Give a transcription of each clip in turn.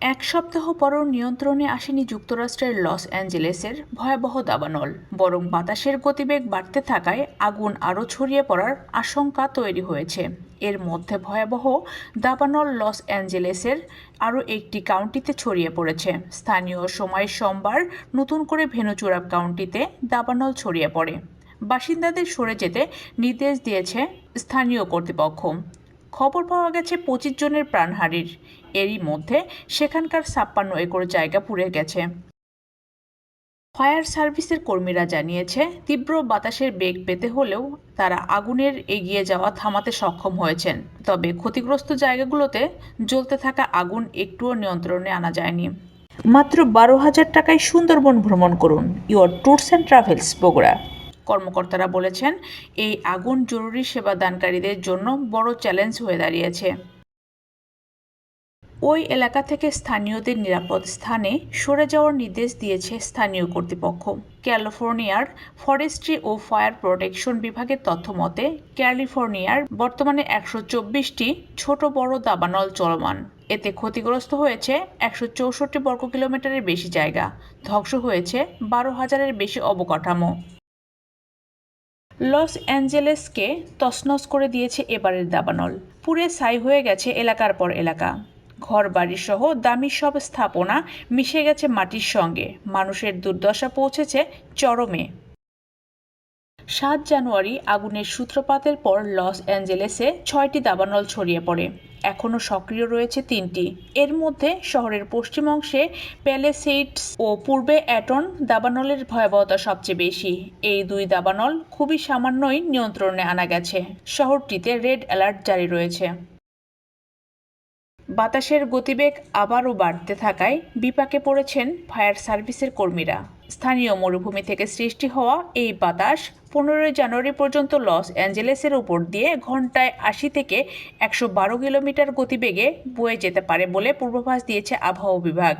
এক সপ্তাহ পরও নিয়ন্ত্রণে আসেনি যুক্তরাষ্ট্রের লস অ্যাঞ্জেলেসের ভয়াবহ দাবানল, বরং বাতাসের গতিবেগ বাড়তে থাকায় আগুন আরও ছড়িয়ে পড়ার আশঙ্কা তৈরি হয়েছে। এর মধ্যে ভয়াবহ দাবানল লস অ্যাঞ্জেলেসের আরও একটি কাউন্টিতে ছড়িয়ে পড়েছে। স্থানীয় সময় সোমবার নতুন করে ভেনুচুরাপ কাউন্টিতে দাবানল ছড়িয়ে পড়ে। বাসিন্দাদের সরে যেতে নির্দেশ দিয়েছে স্থানীয় কর্তৃপক্ষ। খবর পাওয়া গেছে পঁচিশ জনের প্রাণহানির। এরই মধ্যে সেখানকার ছাপ্পান্ন একর জায়গা পুড়ে গেছে। ফায়ার সার্ভিসের কর্মীরা জানিয়েছে, তীব্র বাতাসের বেগ পেতে হলেও তারা আগুনের এগিয়ে যাওয়া থামাতে সক্ষম হয়েছেন। তবে ক্ষতিগ্রস্ত জায়গাগুলোতে জ্বলতে থাকা আগুন একটুও নিয়ন্ত্রণে আনা যায়নি। মাত্র বারো হাজার টাকায় সুন্দরবন ভ্রমণ করুন। Your tours and travels, Bogura. কর্মকর্তারা বলেছেন, এই আগুন জরুরি সেবা দানকারীদের জন্য বড় চ্যালেঞ্জ হয়ে দাঁড়িয়েছে। ওই এলাকা থেকে স্থানীয়দের নিরাপদ স্থানে সরে যাওয়ার নির্দেশ দিয়েছে স্থানীয় কর্তৃপক্ষ। ক্যালিফোর্নিয়ার ফরেস্ট্রি ও ফায়ার প্রোটেকশন বিভাগের তথ্য মতে, ক্যালিফোর্নিয়ার বর্তমানে একশো চব্বিশটি ছোট বড় দাবানল চলমান। এতে ক্ষতিগ্রস্ত হয়েছে একশো চৌষট্টি বর্গ কিলোমিটারের বেশি জায়গা, ধ্বংস হয়েছে বারো হাজারের বেশি অবকাঠামো। লস অ্যাঞ্জেলেসকে তসনস করে দিয়েছে এবারের দাবানল। পুরে ছাই হয়ে গেছে এলাকার পর এলাকা। ঘর বাড়ি সহ দামি সব স্থাপনা মিশে গেছে মাটির সঙ্গে। মানুষের দুর্দশা পৌঁছেছে চরমে। সাত জানুয়ারি আগুনের সূত্রপাতের পর লস অ্যাঞ্জেলেসে ছয়টি দাবানল ছড়িয়ে পড়ে। এখনও সক্রিয় রয়েছে তিনটি। এর মধ্যে শহরের পশ্চিম অংশে প্যালেসেইডস ও পূর্বে অ্যাটন দাবানলের ভয়াবহতা সবচেয়ে বেশি। এই দুই দাবানল খুবই সামান্যই নিয়ন্ত্রণে আনা গেছে। শহরটিতে রেড অ্যালার্ট জারি রয়েছে। বাতাসের গতিবেগ আবারও বাড়তে থাকায় বিপাকে পড়েছেন ফায়ার সার্ভিসের কর্মীরা। স্থানীয় মরুভূমি থেকে সৃষ্টি হওয়া এই বাতাস পনেরোই জানুয়ারি পর্যন্ত লস অ্যাঞ্জেলেসের উপর দিয়ে ঘন্টায় আশি থেকে একশো বারো কিলোমিটার গতিবেগে বয়ে যেতে পারে বলে পূর্বাভাস দিয়েছে আবহাওয়া বিভাগ।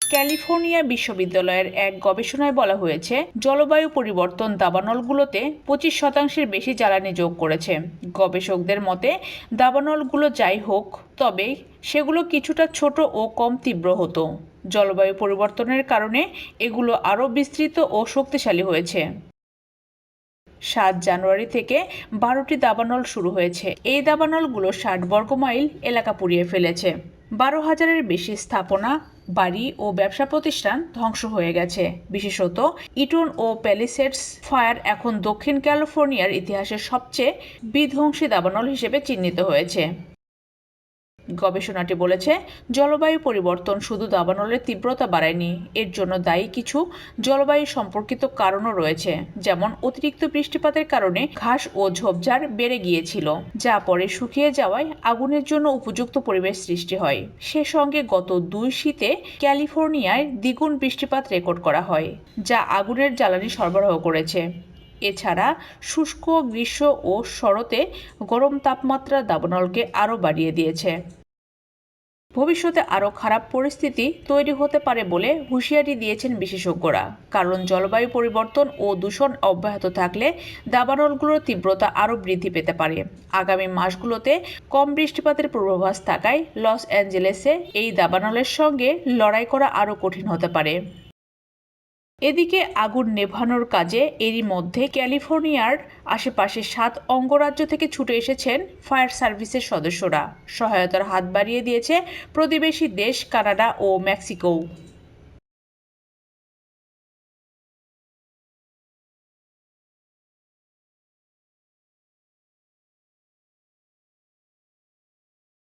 ক্যালিফোর্নিয়া বিশ্ববিদ্যালয়ের এক গবেষণায় বলা হয়েছে, জলবায়ু পরিবর্তন দাবানলগুলোতে পঁচিশ শতাংশের বেশি জ্বালানি যোগ করেছে। গবেষকদের মতে, দাবানলগুলো যাই হোক, তবে সেগুলো কিছুটা ছোট ও কম তীব্র হতো। জলবায়ু পরিবর্তনের কারণে এগুলো আরও বিস্তৃত ও শক্তিশালী হয়েছে। সাত জানুয়ারি থেকে বারোটি দাবানল শুরু হয়েছে। এই দাবানলগুলো ষাট বর্গমাইল এলাকা পুড়িয়ে ফেলেছে। বারো হাজারের বেশি স্থাপনা, বাড়ি ও ব্যবসা প্রতিষ্ঠান ধ্বংস হয়ে গেছে। বিশেষত ইটন ও প্যালিসেডস ফায়ার এখন দক্ষিণ ক্যালিফোর্নিয়ার ইতিহাসের সবচেয়ে বিধ্বংসী দাবানল হিসেবে চিহ্নিত হয়েছে। গবেষণাটি বলেছে, জলবায়ু পরিবর্তন শুধু দাবানলের তীব্রতা বাড়ায়নি, এর জন্য দায়ী কিছু জলবায়ু সম্পর্কিত কারণও রয়েছে, যেমন অতিরিক্ত বৃষ্টিপাতের কারণে ঘাস ও ঝোপঝাড় বেড়ে গিয়েছিল, যা পরে শুকিয়ে যাওয়ায় আগুনের জন্য উপযুক্ত পরিবেশ সৃষ্টি হয়। সে সঙ্গে গত দুই শীতে ক্যালিফোর্নিয়ায় দ্বিগুণ বৃষ্টিপাত রেকর্ড করা হয়, যা আগুনের জ্বালানি সরবরাহ করেছে। এছাড়া শুষ্ক, গ্রীষ্ম ও শরতে গরম তাপমাত্রা দাবানলকে আরও বাড়িয়ে দিয়েছে। ভবিষ্যতে আরও খারাপ পরিস্থিতি তৈরি হতে পারে বলে হুঁশিয়ারি দিয়েছেন বিশেষজ্ঞরা। কারণ জলবায়ু পরিবর্তন ও দূষণ অব্যাহত থাকলে দাবানলগুলোর তীব্রতা আরও বৃদ্ধি পেতে পারে। আগামী মাসগুলোতে কম বৃষ্টিপাতের পূর্বাভাস থাকায় লস অ্যাঞ্জেলেসে এই দাবানলের সঙ্গে লড়াই করা আরও কঠিন হতে পারে। এদিকে আগুন নেভানোর কাজে এরই মধ্যে ক্যালিফোর্নিয়ার আশেপাশে সাত অঙ্গরাজ্য থেকে ছুটে এসেছেন ফায়ার সার্ভিসের সদস্যরা। সহায়তার হাত বাড়িয়ে দিয়েছে প্রতিবেশী দেশ, কানাডা ও মেক্সিকোও।